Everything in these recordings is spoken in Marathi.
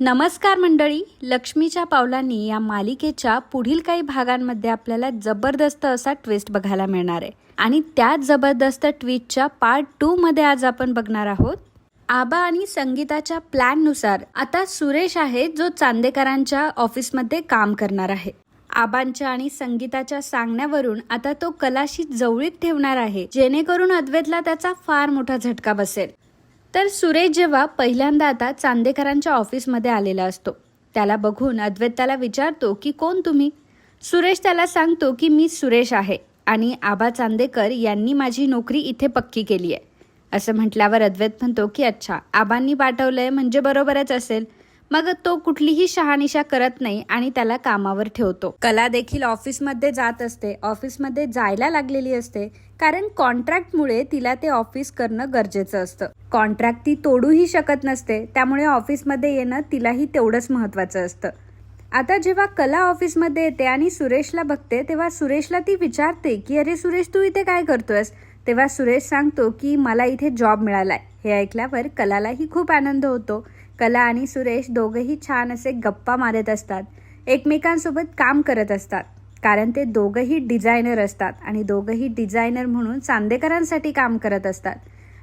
नमस्कार मंडळी लक्ष्मीच्या पावलांनी या मालिकेच्या पुढील काही भागांमध्ये आपल्याला जबरदस्त असा ट्विस्ट बघायला मिळणार आहे. आणि त्याच जबरदस्त ट्विस्टच्या पार्ट टू मध्ये आज आपण बघणार आहोत. आबा आणि संगीताच्या प्लॅननुसार आता सुरेश आहे जो चांदेकरांच्या ऑफिसमध्ये काम करणार आहे. आबांच्या आणि संगीताच्या सांगण्यावरून आता तो कलाशी जवळीक ठेवणार आहे जेणेकरून अद्वैतला त्याचा फार मोठा झटका बसेल. तर सुरेश जेव्हा पहिल्यांदा आता चांदेकरांच्या ऑफिसमध्ये आलेला असतो त्याला बघून अद्वैत त्याला विचारतो की कोण तुम्ही? सुरेश त्याला सांगतो की मी सुरेश आहे आणि आबा चांदेकर यांनी माझी नोकरी इथे पक्की केली आहे असं म्हटल्यावर अद्वैत म्हणतो की अच्छा आबांनी पाठवलं आहे म्हणजे बरोबरच असेल. मग तो कुठलीही शहानिशा करत नाही आणि त्याला कामावर ठेवतो. कला देखील ऑफिसमध्ये जात असते. ऑफिसमध्ये जायला लागलेली असते. कारण कॉन्ट्रॅक्टमुळे तिला ते ऑफिस करणं गरजेचं असतं. कॉन्ट्रॅक्ट ती तोडूही शकत नसते. त्यामुळे ऑफिसमध्ये येणं तिलाही तेवढंच महत्वाचं असतं. आता जेव्हा कला ऑफिसमध्ये येते आणि सुरेशला बघते तेव्हा सुरेशला ती विचारते की अरे सुरेश तू इथे काय करतोयस? तेव्हा सुरेश सांगतो की मला इथे जॉब मिळालाय. हे ऐकल्यावर कलालाही खूप आनंद होतो. कला आणि सुरेश दोघंही छान असे गप्पा मारत असतात. एकमेकांसोबत काम करत असतात. कारण ते दोघंही डिझायनर असतात आणि दोघंही डिझायनर म्हणून चांदेकरांसाठी काम करत असतात.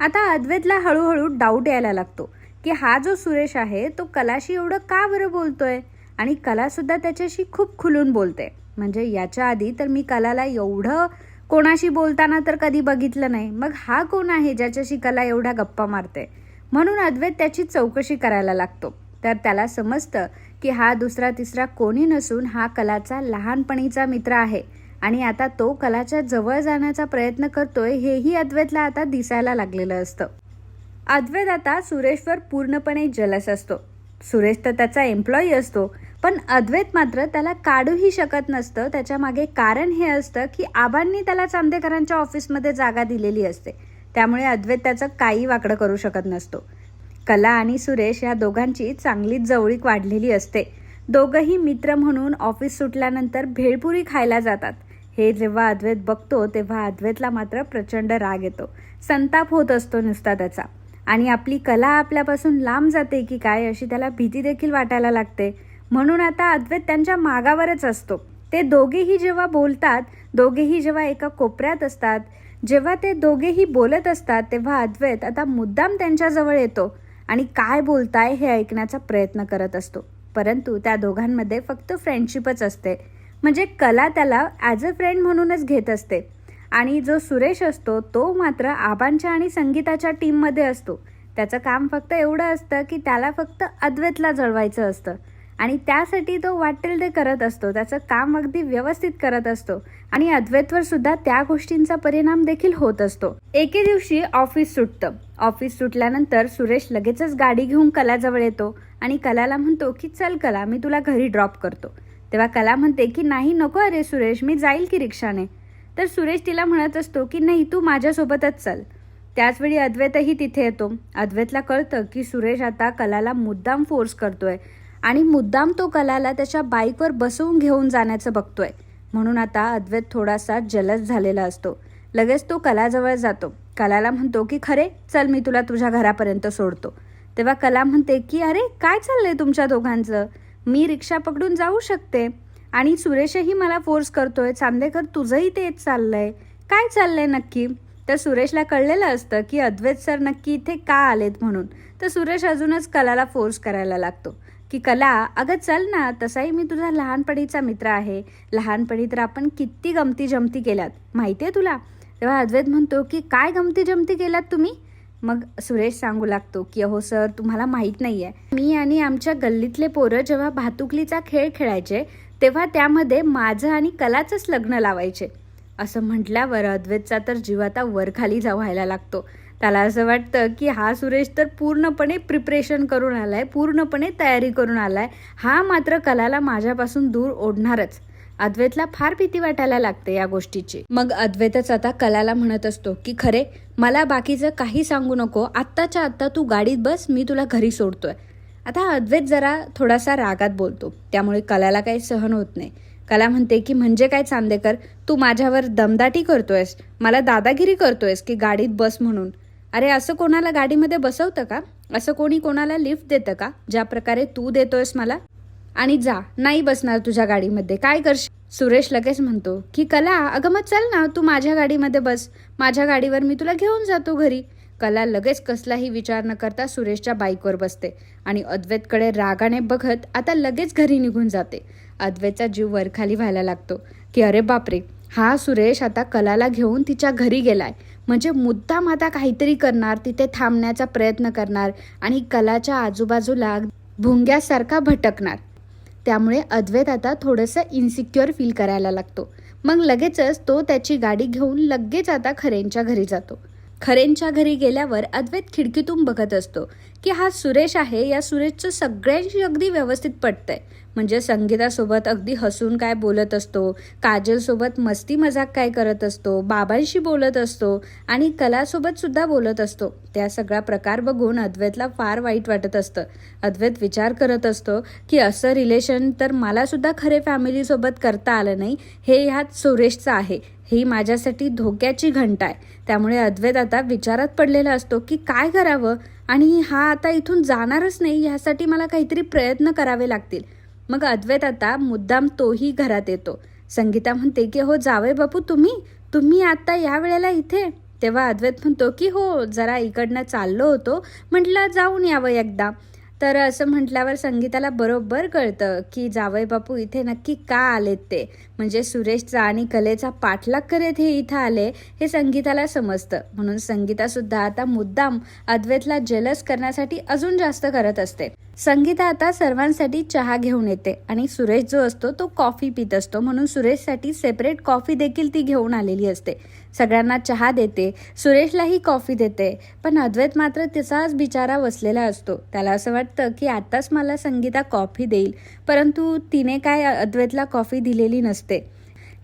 आता अद्वैतला हळूहळू डाऊट यायला लागतो की हा जो सुरेश आहे तो कलाशी एवढं का बरं बोलतोय? आणि कलासुद्धा त्याच्याशी खूप खुलून बोलते. म्हणजे याच्या आधी तर मी कलाला एवढं कोणाशी बोलताना तर कधी बघितलं नाही. मग हा कोण आहे ज्याच्याशी कला एवढा गप्पा मारते? म्हणून अद्वैत त्याची चौकशी करायला लागतो. तर त्याला समजतं की हा दुसरा तिसरा कोणी नसून हा कलाचा लहानपणीचा मित्र आहे आणि आता तो कलाच्या जवळ जाण्याचा प्रयत्न करतोय हेही अद्वैतला आता दिसायला लागलेलं असतं. अद्वैत आता सुरेशवर पूर्णपणे जलस असतो. सुरेश तर त्याचा एम्प्लॉई असतो पण अद्वैत मात्र त्याला काढूही शकत नसतं. त्याच्यामागे कारण हे असतं की आबांनी त्याला चांदेकरांच्या ऑफिसमध्ये जागा दिलेली असते. त्यामुळे अद्वैत त्याचं काही वाकडं करू शकत नसतो. कला आणि सुरेश या दोघांची चांगलीच जवळीक वाढलेली असते. दोघंही मित्र म्हणून ऑफिस सुटल्यानंतर भेळपुरी खायला जातात. हे जेव्हा अद्वैत बघतो तेव्हा अद्वैतला मात्र प्रचंड राग येतो. संताप होत असतो नुसता त्याचा. आणि आपली कला आपल्यापासून लांब जाते की काय अशी त्याला भीती देखील वाटायला लागते. म्हणून आता अद्वैत त्यांच्या मागावरच असतो. ते दोघेही जेव्हा बोलतात दोघेही जेव्हा एका कोपऱ्यात असतात जेव्हा ते दोघेही बोलत असतात तेव्हा अद्वैत आता मुद्दाम त्यांच्याजवळ येतो आणि काय बोलताय हे ऐकण्याचा प्रयत्न करत असतो. परंतु त्या दोघांमध्ये फक्त फ्रेंडशिपच असते. म्हणजे कला त्याला ॲज अ फ्रेंड म्हणूनच घेत असते. आणि जो सुरेश असतो तो मात्र आबांच्या आणि संगीताच्या टीममध्ये असतो. त्याचं काम फक्त एवढं असतं की त्याला फक्त अद्वैतला जळवायचं असतं. आणि त्यासाठी तो वाटेल ते करत असतो. त्याचं काम अगदी व्यवस्थित करत असतो. आणि अद्वैतवर सुद्धा त्या गोष्टींचा परिणाम देखील होत असतो. एके दिवशी ऑफिस सुटतं. ऑफिस सुटल्यानंतर सुरेश लगेचच गाडी घेऊन कलाजवळ येतो आणि कलाला म्हणतो की चल कला मी तुला घरी ड्रॉप करतो. तेव्हा कला म्हणते की नाही नको अरे सुरेश मी जाईल की रिक्षाने. तर सुरेश तिला म्हणत असतो की नाही तू माझ्यासोबतच चल. त्याचवेळी अद्वैतही तिथे येतो. अद्वैतला कळतं की सुरेश आता कलाला मुद्दाम फोर्स करतोय. आणि मुद्दाम तो कलाला त्याच्या बाईकवर बसवून घेऊन जाण्याचं बघतोय. म्हणून आता अद्वैत थोडासा जलस झालेला असतो. लगेच तो कलाजवळ जातो. कलाला म्हणतो की खरे चल मी तुला तुझ्या घरापर्यंत सोडतो. तेव्हा कला म्हणते की अरे काय चाललंय तुमच्या दोघांचं? मी रिक्षा पकडून जाऊ शकते. आणि सुरेशही मला फोर्स करतोय. चांदेकर तुझंही तेच चाललंय. काय चाललंय नक्की? तर सुरेशला कळलेलं असतं की अद्वैत सर नक्की इथे का आलेत म्हणून? तर सुरेश अजूनच कलाला फोर्स करायला लागतो. की कला अगं चल ना तसाही मी तुझा लहानपणीचा मित्र आहे. लहानपणी तर आपण किती गमती जमती केल्यात. माहिती आहे तुला? तेव्हा अद्वैत म्हणतो की काय गमती जमती केल्यात तुम्ही? मग सुरेश सांगू लागतो की अहो सर तुम्हाला माहीत नाही आहे मी आणि आमच्या गल्लीतले पोरं जेव्हा भातुकलीचा खेळ खेळायचे तेव्हा त्यामध्ये माझं आणि कलाचंच लग्न लावायचे. असं म्हटल्यावर अद्वैतचा तर जीव आता वरखाली जा व्हायला लागतो. त्याला असं वाटतं की हा सुरेश तर पूर्णपणे प्रिपरेशन करून आलाय पूर्णपणे तयारी करून आलाय. हा मात्र कलाला माझ्यापासून दूर ओढणारच. अद्वैतला फार भीती वाटायला लागते या गोष्टीची. मग अद्वैतच आता कलाला म्हणत असतो की खरे मला बाकीचं काही सांगू नको. आत्ताच्या आत्ता तू गाडीत बस मी तुला घरी सोडतोय. आता अद्वैत जरा थोडासा रागात बोलतो. त्यामुळे कलाला काही सहन होत नाही. कला म्हणते की म्हणजे काय चांदेकर? तू माझ्यावर दमदाटी करतोयस? मला दादागिरी करतोयस की गाडीत बस म्हणून? अरे असं कोणाला गाडीमध्ये बसवतं का? असं कोणी कोणाला लिफ्ट देतं का? ज्या प्रकारे तू देतोयस मला? आणि जा नाही बसणार तुझ्या गाडीमध्ये. काय करशील? सुरेश लगेच म्हणतो की कला अगं मग चल ना तू माझ्या गाडीमध्ये बस. माझ्या गाडीवर मी तुला घेऊन जातो घरी. कला लगेच कसलाही विचार न करता सुरेशच्या बाईकवर बसते आणि अद्वैतकडे रागाने बघत आता लगेच घरी निघून जाते. अद्वैतचा जीव वरखाली व्हायला लागतो की अरे बापरे हा सुरेश आता कलाला घेऊन तिच्या घरी गेलाय. म्हणजे मुद्दाम आता काहीतरी करणार तिथे थांबण्याचा प्रयत्न करणार आणि कलाच्या आजूबाजूला भुंग्यासारखा भटकणार. त्यामुळे अद्वैत आता थोडंसं इन्सिक्युअर फील करायला लागतो. मग लगेचच तो त्याची गाडी घेऊन लगेच आता खरेंच्या घरी जातो. खरेंच्या घरी गेल्यावर अद्वैत खिडकीतून बघत असतो की हा सुरेश आहे या सुरेशचं सगळ्यांशी अगदी व्यवस्थित पटतंय. म्हणजे संगीतासोबत अगदी हसून काय बोलत असतो काजलसोबत मस्ती मजाक काय करत असतो बाबांशी बोलत असतो आणि कलासोबत सुद्धा बोलत असतो. त्या सगळा प्रकार बघून अद्वैतला फार वाईट वाटत असतं. अद्वैत विचार करत असतो की असं रिलेशन तर मला सुद्धा खरे फॅमिलीसोबत करता आलं नाही हे ह्यात सुरेशचं आहे ही माझ्यासाठी धोक्याची घंटा आहे. त्यामुळे अद्वैत आता विचारात पडलेला असतो की काय करावं? आणि हा आता इथून जाणारच नाही ह्यासाठी मला काहीतरी प्रयत्न करावे लागतील. मग अद्वैत आता मुद्दाम तोही घरात येतो. संगीता म्हणते की हो जावे बापू तुम्ही? तुम्ही आता या वेळेला इथे? तेव्हा अद्वैत म्हणतो की हो जरा इकडनं चाललो होतो. म्हटलं जाऊन यावं एकदा. तर असं म्हटल्यावर संगीताला बरोबर कळतं की जावई बापू इथे नक्की का आलेत ते? म्हणजे सुरेशचा आणि कलेचा पाठलाग करत हे इथं आले हे संगीताला समजतं. म्हणून संगीतासुद्धा आता मुद्दाम अद्वैतला जलस करण्यासाठी अजून जास्त करत असते. संगीता आता सर्वांसाठी चहा घेऊन येते आणि सुरेश जो असतो तो कॉफी पित असतो. म्हणून सुरेशसाठी सेपरेट कॉफी देखील ती घेऊन आलेली असते. सगळ्यांना चहा देते सुरेशलाही कॉफी देते. पण अद्वैत मात्र तिचाच बिचारा बसलेला असतो. त्याला असं वाटतं की आताच मला संगीता कॉफी देईल परंतु तिने काय अद्वैतला कॉफी दिलेली नसते.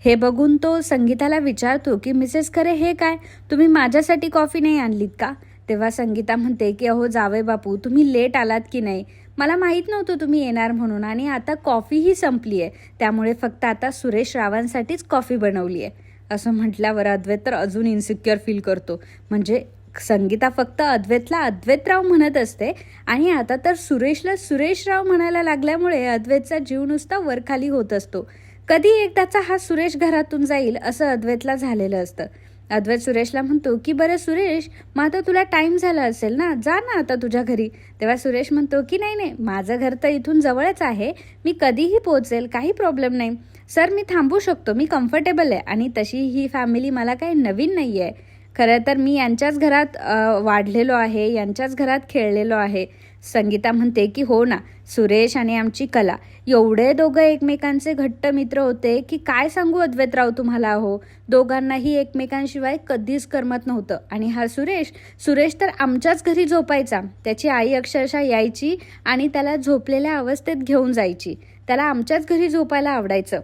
हे बघून तो संगीताला विचारतो की मिसेस खरे हे काय? तुम्ही माझ्यासाठी कॉफी नाही आणलीत का? तेव्हा संगीता म्हणते की अहो जावे बापू तुम्ही लेट आलात की नाही? मला माहीत नव्हतं तुम्ही येणार म्हणून आणि आता कॉफीही संपली आहे. त्यामुळे फक्त आता सुरेश रावांसाठीच कॉफी बनवली आहे. असं म्हटल्यावर अद्वैत तर अजून इन्सिक्युअर फील करतो. म्हणजे संगीता फक्त अद्वैतला अद्वैतराव म्हणत असते आणि आता तर सुरेशला सुरेशराव म्हणायला लागल्यामुळे अद्वैतचा जीव नुसता वरखाली होत असतो. कधी एकदाचा हा सुरेश घरातून जाईल असं अद्वैतला झालेलं असतं. अद्वैत सुरेशला म्हणतो की बरं सुरेश मग आता तुला टाईम झाला असेल ना? जा ना आता तुझ्या घरी. तेव्हा सुरेश म्हणतो की नाही नाही माझं घर तर इथून जवळच आहे. मी कधीही पोहोचेल काही प्रॉब्लेम नाही. सर मी थांबू शकतो मी कम्फर्टेबल आहे आणि तशी ही फॅमिली मला काही नवीन नाही आहे खरं तर मी यांच्याच घरात वाढलेलो आहे यांच्याच घरात खेळलेलो आहे. संगीता म्हणते की हो ना सुरेश आणि आमची कला एवढे दोघं एकमेकांचे घट्ट मित्र होते की काय सांगू अद्वैतराव तुम्हाला हो दोघांनाही एकमेकांशिवाय कधीच करमत नव्हतं. आणि हा सुरेश सुरेश तर आमच्याच घरी झोपायचा. त्याची आई अक्षरशः यायची आणि त्याला झोपलेल्या अवस्थेत घेऊन जायची. त्याला आमच्याच घरी झोपायला आवडायचं.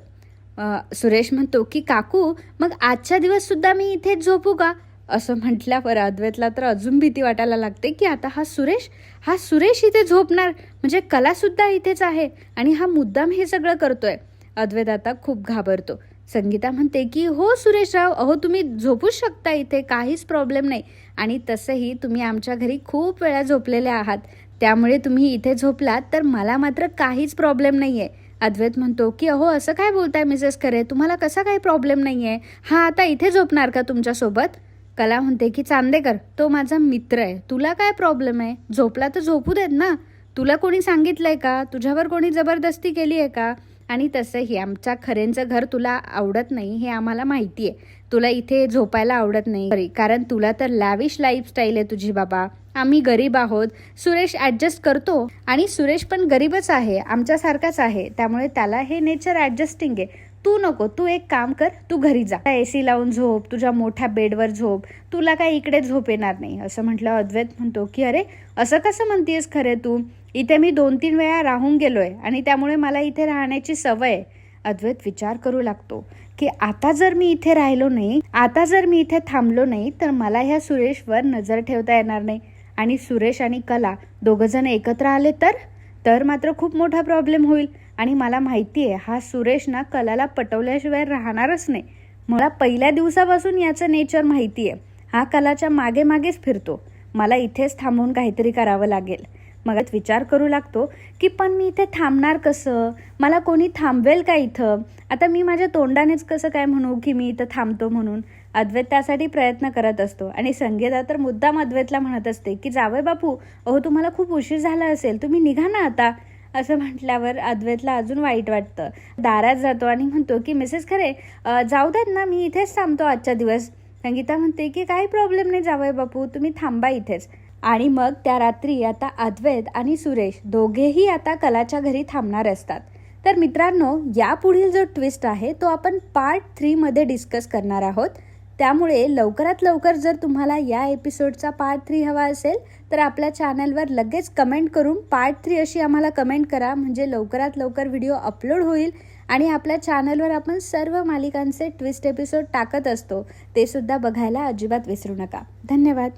सुरेश म्हणतो की काकू मग आजच्या दिवस सुद्धा मी इथेच झोपू का? असं म्हटल्यावर अद्वैतला तर अजून भीती वाटायला लागते की आता हा सुरेश हा सुरेश इथे झोपणार. म्हणजे कलासुद्धा इथेच आहे आणि हा मुद्दाम हे सगळं करतोय. अद्वैत आता खूप घाबरतो. संगीता म्हणते की हो सुरेशराव अहो तुम्ही झोपूच शकता इथे काहीच प्रॉब्लेम नाही. आणि तसंही तुम्ही आमच्या घरी खूप वेळा झोपलेले आहात. त्यामुळे तुम्ही इथे झोपलात तर मला मात्र काहीच प्रॉब्लेम नाही आहे अद्वैत म्हणतो की अहो असं काय बोलताय मिसेस खरे? तुम्हाला कसा काही प्रॉब्लेम नाही आहे हा आता इथे झोपणार का तुमच्यासोबत? कला म्हणते की चांदेकर तो माझा मित्र आहे. तुला काय प्रॉब्लेम आहे? झोपला तर झोपू देत ना. तुला कोणी सांगितलंय का? तुझ्यावर कोणी जबरदस्ती केली आहे का? आणि तसंही आमच्या खरेंचं घर तुला आवडत नाही हे आम्हाला माहिती आहे. तुला इथे झोपायला आवडत नाही. कारण तुला तर लॅविश लाईफस्टाईल आहे तुझी बाबा. आम्ही गरीब आहोत. सुरेश ॲडजस्ट करतो. आणि सुरेश पण गरीबच आहे. आमच्यासारखाच आहे. त्यामुळे त्याला हे नेचर ॲडजस्टिंग आहे. तू नको तू एक काम कर तू घरी जा. ए सी लावून झोप तुझ्या मोठ्या बेडवर झोप तुला काय इकडे झोप येणार नाही. असं म्हटलं अद्वैत म्हणतो की अरे असं कसं म्हणतेस खरे तू? इथे मी दोन तीन वेळा राहून गेलोय आणि त्यामुळे मला इथे राहण्याची सवय अद्वैत विचार करू लागतो की आता जर मी इथे राहिलो नाही आता जर मी इथे थांबलो नाही तर मला ह्या सुरेशवर नजर ठेवता येणार नाही. आणि सुरेश आणि कला दोघंजण एकत्र आले तर? तर मात्र खूप मोठा प्रॉब्लेम होईल. आणि मला माहिती आहे हा सुरेश ना कलाला पटवल्याशिवाय राहणारच नाही. मला पहिल्या दिवसापासून याचं नेचर माहिती आहे हा कलाच्या मागे मागेच फिरतो. मला इथेच थांबून काहीतरी करावं लागेल. मग विचार करू लागतो की पण मी इथे थांबणार कसं? मला कोणी थांबवेल का इथं? आता मी माझ्या तोंडानेच कसं काय म्हणू की मी इथं थांबतो म्हणून? अद्वैत त्यासाठी प्रयत्न करत असतो. आणि संगीता तर मुद्दाम अद्वैतला म्हणत असते की जावय बापू अहो तुम्हाला खूप उशीर झाला असेल. तुम्ही निघा ना आता. असं म्हटल्यावर अद्वैतला अजून वाईट वाटतं. दारात जातो आणि म्हणतो की मिसेस खरे जाऊ देत ना मी इथेच थांबतो आजच्या दिवस. संगीता म्हणते की काही प्रॉब्लेम नाही जावंय बापू तुम्ही थांबा इथेच. आणि मग त्या रात्री आता अद्वैत आणि सुरेश दोघेही आता कलाच्या घरी थांबणार असतात. तर मित्रांनो यापुढील जो ट्विस्ट आहे तो आपण पार्ट थ्रीमध्ये डिस्कस करणार आहोत. त्यामुळे लवकरात लवकर जर तुम्हाला या एपिसोडचा पार्ट थ्री हवा असेल तर आपल्या चॅनलवर लगेच कमेंट करून पार्ट थ्री अशी आम्हाला कमेंट करा. म्हणजे लवकरात लवकर व्हिडिओ अपलोड होईल आणि आपल्या चॅनलवर आपण सर्व मालिकांचे ट्विस्ट एपिसोड टाकत असतो. ते सुद्धा बघायला अजिबात विसरू नका. धन्यवाद.